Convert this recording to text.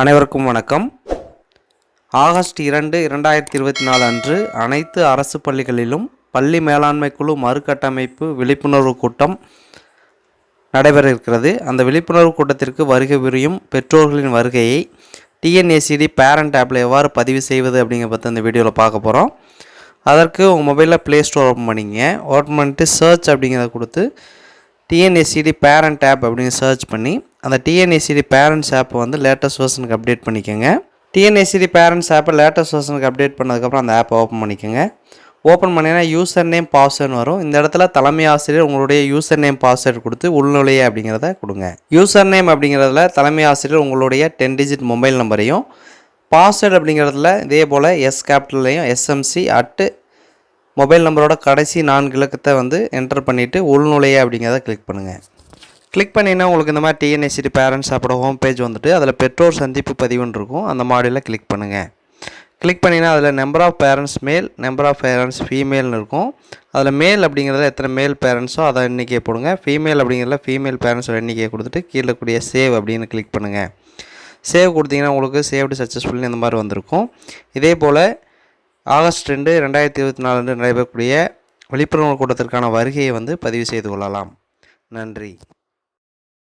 அனைவருக்கும் வணக்கம். ஆகஸ்ட் இரண்டு இரண்டாயிரத்தி இருபத்தி நாலு அன்று அனைத்து அரசு பள்ளிகளிலும் பள்ளி மேலாண்மை குழு மறுகட்டமைப்பு விழிப்புணர்வு கூட்டம் நடைபெற இருக்கிறது. அந்த விழிப்புணர்வு கூட்டத்திற்கு வருகை புரியும் பெற்றோர்களின் வருகையை டிஎன்ஏசிடி பேரண்ட் ஆப்பில் எவ்வாறு பதிவு செய்வது அப்படிங்கிற பற்றி அந்த வீடியோவில் பார்க்க போகிறோம் அதற்கு உங்கள் மொபைலில் ப்ளே ஸ்டோர் ஓப்பன் பண்ணிங்க ஓப்பன் பண்ணிட்டு சர்ச் அப்படிங்கிறத கொடுத்து டிஎன்எஸ்சிடி பேரண்ட் ஆப் அப்படின்னு சர்ச் பண்ணி அந்த டிஎன்எஸ்சிடி பேரண்ட்ஸ் ஆப்பை வந்து லேட்டஸ்ட் வெர்ஷனுக்கு அப்டேட் பண்ணிக்கோங்க. டிஎன்எஸ்சிடி பேரண்ட்ஸ் ஆப்பை லேட்டஸ்ட் வெர்ஷனுக்கு அப்டேட் பண்ணதுக்கப்புறம் அந்த ஆப்பை ஓப்பன் பண்ணிக்கோங்க. ஓப்பன் பண்ணிங்கன்னா யூசர் நேம் பாஸ்வேர்டு வரும். இந்த இடத்துல தலைமை ஆசிரியர் உங்களுடைய யூசர் நேம் பாஸ்வேர்டு கொடுத்து உள்நுழைய அப்படிங்கிறத கொடுங்க. யூசர் நேம் அப்படிங்கிறதுல தலைமை ஆசிரியர் உங்களுடைய டென் டிஜிட் மொபைல் நம்பரையும் பாஸ்வேர்டு அப்படிங்கிறதுல இதே போல் எஸ் கேபிட்டல்லையும் எஸ்எம்சி அட்டு மொபைல் நம்பரோட கடைசி நான்கு இலக்கத்தை வந்து என்டர் பண்ணிவிட்டு உள்நுழைய அப்படிங்கிறத கிளிக் பண்ணுங்கள் கிளிக் பண்ணினா உங்களுக்கு இந்த மாதிரி டிஎன்எஸ்சிடி பேரண்ட்ஸ் அப்போட ஹோம் பேஜ் வந்துட்டு அதில் பெற்றோர் சந்திப்பு பதிவுன்னு இருக்கும். அந்த மாடியில் கிளிக் பண்ணுங்கள் கிளிக் பண்ணினா அதில் number of parents male number of parents ஃபீமேல்னு இருக்கும். அதில் மேல் அப்படிங்கிறதுல எத்தனை மேல் பேரண்ட்ஸோ அதை எண்ணிக்கையை போடுங்க. ஃபீமேல் அப்படிங்கிறதுல ஃபீமேல் பேரண்ட்ஸோட எண்ணிக்கையை கொடுத்துட்டு கீழே கூடிய சேவ் அப்படின்னு கிளிக் பண்ணுங்கள் சேவ் கொடுத்தீங்கன்னா உங்களுக்கு சேவ்டு சக்ஸஸ்ஃபுல்னு இந்த மாதிரி வந்திருக்கும். இதே போல் ஆகஸ்ட் ரெண்டு ரெண்டாயிரத்தி இருபத்தி நாலு அன்று நடைபெறக்கூடிய விழிப்புணர்வு கூட்டத்திற்கான வருகையை வந்து பதிவு செய்து கொள்ளலாம். நன்றி.